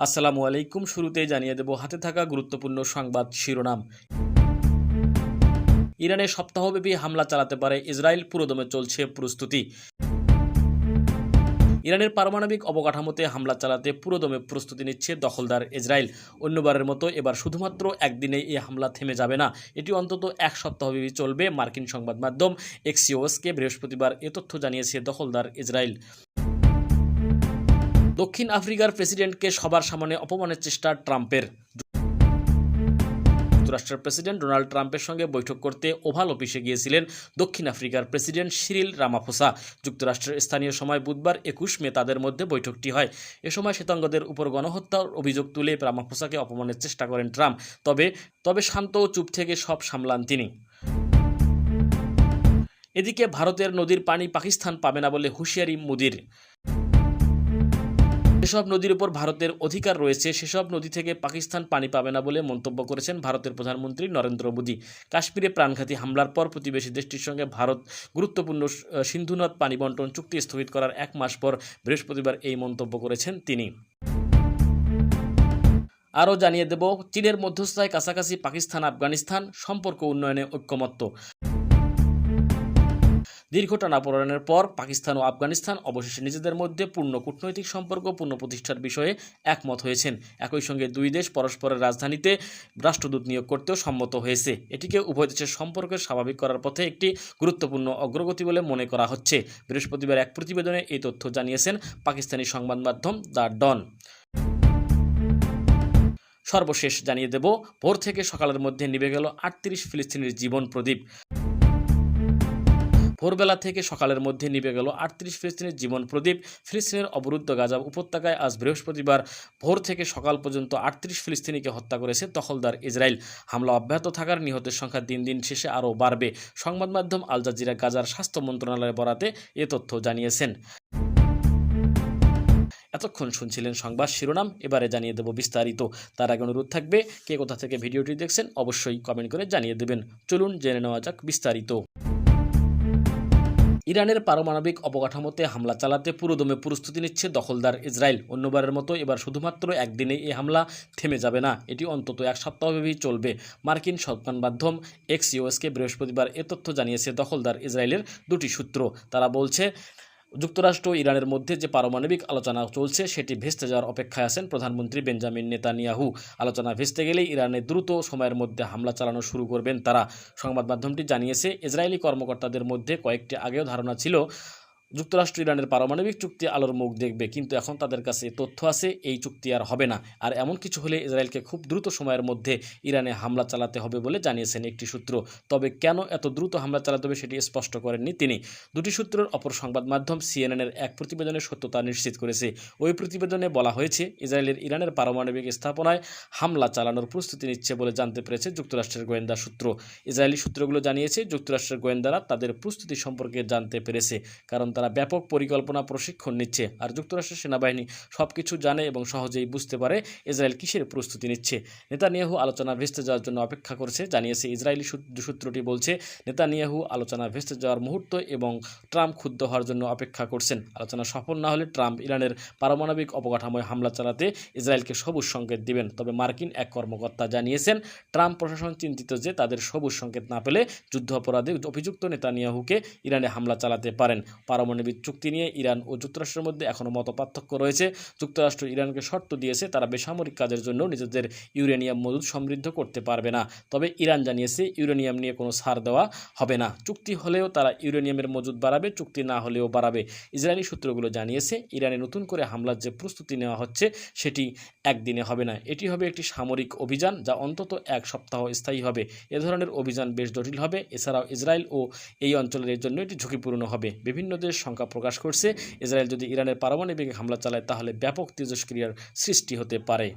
আসসালামু আলাইকুম। শুরুতেই জানিয়ে দেব, হাতে থাকা গুরুত্বপূর্ণ সংবাদ শিরোনাম। ইরানে সপ্তাহব্যাপী হামলা চালাতে পারে ইসরায়েল, পুরোদমে চলছে প্রস্তুতি। ইরানের পারমাণবিক অবকাঠামোতে হামলা চালাতে পুরোদমে প্রস্তুতি নিচ্ছে দখলদার ইসরায়েল। অন্যবারের মতো এবার শুধুমাত্র একদিনে এই হামলা থেমে যাবে না। এটি অন্তত এক সপ্তাহব্যাপী চলবে, মার্কিন সংবাদ মাধ্যম এক্সিওসকে বৃহস্পতিবার এ তথ্য জানিয়েছে দখলদার ইসরায়েল। দক্ষিণ আফ্রিকার প্রেসিডেন্টকে সবার সামনে অপমানের চেষ্টা ট্রাম্পের। যুক্তরাষ্ট্রের প্রেসিডেন্ট ডোনাল্ড ট্রাম্পের সঙ্গে বৈঠক করতে ওভাল অফিসে গিয়েছিলেন দক্ষিণ আফ্রিকার প্রেসিডেন্ট শিরিল রামাফোসা। যুক্তরাষ্ট্রের স্থানীয় সময় বুধবার একুশ মে তাদের মধ্যে বৈঠকটি হয়। এ সময় শ্বেতাঙ্গদের উপর গণহত্যার অভিযোগ তুলে রামাফোসাকে অপমানের চেষ্টা করেন ট্রাম্প। তবে তবে শান্ত ও চুপ থেকে সব সামলান তিনি। এদিকে ভারতের নদীর পানি পাকিস্তান পাবে না বলে হুঁশিয়ারি মোদির। যেসব নদীর উপর ভারতের অধিকার রয়েছে, সেসব নদী থেকে পাকিস্তান পানি পাবে না বলে মন্তব্য করেছেন ভারতের প্রধানমন্ত্রী নরেন্দ্র মোদী। কাশ্মীরে প্রাণঘাতী হামলার পর প্রতিবেশী দেশটির সঙ্গে ভারত গুরুত্বপূর্ণ সিন্ধুনদ পানি বন্টন চুক্তি স্থগিত করার এক মাস পর বৃহস্পতিবার এই মন্তব্য করেছেন তিনি। আরও জানিয়ে দেব, চীনের মধ্যস্থায় কাছাকাছি পাকিস্তান, আফগানিস্তান সম্পর্ক উন্নয়নে ঐক্যমত্য। দীর্ঘ টানাপোড়েনের পর পাকিস্তান ও আফগানিস্তান অবশেষে নিজেদের মধ্যে পূর্ণ কূটনৈতিক সম্পর্ক পূর্ণ প্রতিষ্ঠার বিষয়ে একমত হয়েছেন। একই সঙ্গে দুই দেশ পরস্পরের রাজধানীতে রাষ্ট্রদূত নিয়োগ করতেও সম্মত হয়েছে। এটিকে উভয় দেশের সম্পর্কের স্বাভাবিক করার পথে একটি গুরুত্বপূর্ণ অগ্রগতি বলে মনে করা হচ্ছে। বৃহস্পতিবার এক প্রতিবেদনে এই তথ্য জানিয়েছেন পাকিস্তানি সংবাদ মাধ্যম দ্য ডন। সর্বশেষ জানিয়ে দেব, ভোর থেকে সকালের মধ্যে নিভে গেল আটত্রিশ ফিলিস্তিনির জীবন প্রদীপ। ভোরবেলা থেকে সকালের মধ্যে নিভে গেল আটত্রিশ ফিলিস্তিনের জীবন। প্রদীপ ফিলিস্তিনের অবরুদ্ধ গাজা উপত্যকায় আজ বৃহস্পতিবার ভোর থেকে সকাল পর্যন্ত আটত্রিশ ফিলিস্তিনিকে হত্যা করেছে দখলদার ইসরায়েল। হামলা অব্যাহত থাকার নিহতের সংখ্যা দিন দিন শেষে আরও বাড়বে। সংবাদ মাধ্যম আল জাজিরা গাজার স্বাস্থ্য মন্ত্রণালয়ের বরাতে এ তথ্য জানিয়েছেন। এতক্ষণ শুনছিলেন সংবাদ শিরোনাম, এবারে জানিয়ে দেব বিস্তারিত। তার আগে অনুরোধ থাকবে, কে কোথা থেকে ভিডিওটি দেখছেন অবশ্যই কমেন্ট করে জানিয়ে দেবেন। চলুন জেনে নেওয়া যাক বিস্তারিত। ইরানের পারমাণবিক অবকাঠামোতে হামলা চালাতে পুরোদমে প্রস্তুতি নিচ্ছে দখলদার ইসরায়েল। অন্যবারের মতো এবার শুধুমাত্র একদিনে এই হামলা থেমে যাবে না, এটি অন্তত এক সপ্তাহব্যাপী চলবে। মার্কিন সংবাদ মাধ্যম এক্সিওএসকে বৃহস্পতিবার এ তথ্য জানিয়েছে দখলদার ইসরায়েলের দুটি সূত্র। তারা বলছে যুক্তরাষ্ট্র ইরানের মধ্যে যে পারমাণবিক আলোচনা চলছে, সেটি ভেস্তে যাওয়ার অপেক্ষায় আছেন প্রধানমন্ত্রী বেঞ্জামিন নেতানিয়াহু। আলোচনা ভেস্তে গেলেই ইরানে দ্রুত সময়ের মধ্যে হামলা চালানো শুরু করবেন তারা। সংবাদ মাধ্যমটি জানিয়েছে, ইসরায়েলি কর্মকর্তাদের মধ্যে কয়েকটি আগেও ধারণা ছিল যুক্তরাষ্ট্র, ইরানের পারমাণবিক চুক্তি আলোর মুখ দেখবে, কিন্তু এখন তাদের কাছে তথ্য আছে, এই চুক্তি আর হবে না। আর এমন কিছু হলে ইসরায়েলকে খুব দ্রুত সময়ের মধ্যে ইরানে হামলা চালাতে হবে বলে জানিয়েছেন একটি সূত্র। তবে কেন এত দ্রুত হামলা চালাতে হবে সেটি স্পষ্ট করেননি তিনি। দুটি সূত্রের অপর সংবাদ মাধ্যম সিএনএনের এক প্রতিবেদনের সত্যতা নিশ্চিত করেছে। ওই প্রতিবেদনে বলা হয়েছে, ইসরায়েলের ইরানের পারমাণবিক স্থাপনায় হামলা চালানোর প্রস্তুতি নিচ্ছে বলে জানতে পেরেছে যুক্তরাষ্ট্রের গোয়েন্দা সূত্র। ইসরায়েলি সূত্রগুলো জানিয়েছে, যুক্তরাষ্ট্রের গোয়েন্দারা তাদের প্রস্তুতি সম্পর্কে জানতে পেরেছে, কারণ তারা ব্যাপক পরিকল্পনা প্রশিক্ষণ নিচ্ছে আর যুক্তরাষ্ট্রের সেনাবাহিনী সব কিছু জানে এবং সহজেই বুঝতে পারে ইসরায়েল কিসের প্রস্তুতি নিচ্ছে। নেতানিয়াহু আলোচনা ভেস্তে যাওয়ার জন্য অপেক্ষা করছে, জানিয়েছে ইসরায়েলি সূত্রটি বলছে, নেতানিয়াহু আলোচনা ভেস্তে যাওয়ার মুহূর্ত এবং ট্রাম্প ক্ষুব্ধ হওয়ার জন্য অপেক্ষা করছেন। আলোচনা সফল না হলে ট্রাম্প ইরানের পারমাণবিক অবকাঠামোয় হামলা চালাতে ইসরায়েলকে সবুজ সংকেত দিবেন। তবে মার্কিন এক কর্মকর্তা জানিয়েছেন, ট্রাম্প প্রশাসন চিন্তিত যে তাদের সবুজ সংকেত না পেলে যুদ্ধ অপরাধে অভিযুক্ত নেতানিয়াহুকে ইরানে হামলা চালাতে পারেন। পারমাণবিক চুক্তি নিয়ে ইরান ও যুক্তরাষ্ট্রের মধ্যে এখনও মত রয়েছে। যুক্তরাষ্ট্র ইরানকে শর্ত দিয়েছে, তারা বেসামরিক কাজের জন্য নিজেদের ইউরেনিয়াম মজুদ সমৃদ্ধ করতে পারবে না। তবে ইরান জানিয়েছে, ইউরেনিয়াম নিয়ে কোনো ছাড় দেওয়া হবে না। চুক্তি হলেও তারা ইউরেনিয়ামের মজুদ বাড়াবে, চুক্তি না হলেও বাড়াবে। ইসরায়েলি সূত্রগুলো জানিয়েছে, ইরানে নতুন করে হামলার যে প্রস্তুতি নেওয়া হচ্ছে, সেটি একদিনে হবে না। এটি হবে একটি সামরিক অভিযান যা অন্তত এক সপ্তাহ স্থায়ী হবে। এ ধরনের অভিযান বেশ জটিল হবে। এছাড়াও ইসরায়েল ও এই অঞ্চলের জন্য এটি ঝুঁকিপূর্ণ হবে। বিভিন্ন দেশ শঙ্কা প্রকাশ করছে। ইসরায়েল যদি ইরানের পারমাণবিক হামলা চালায়, তাহলে ব্যাপক তেজস্ক্রিয়ার সৃষ্টি হতে পারে।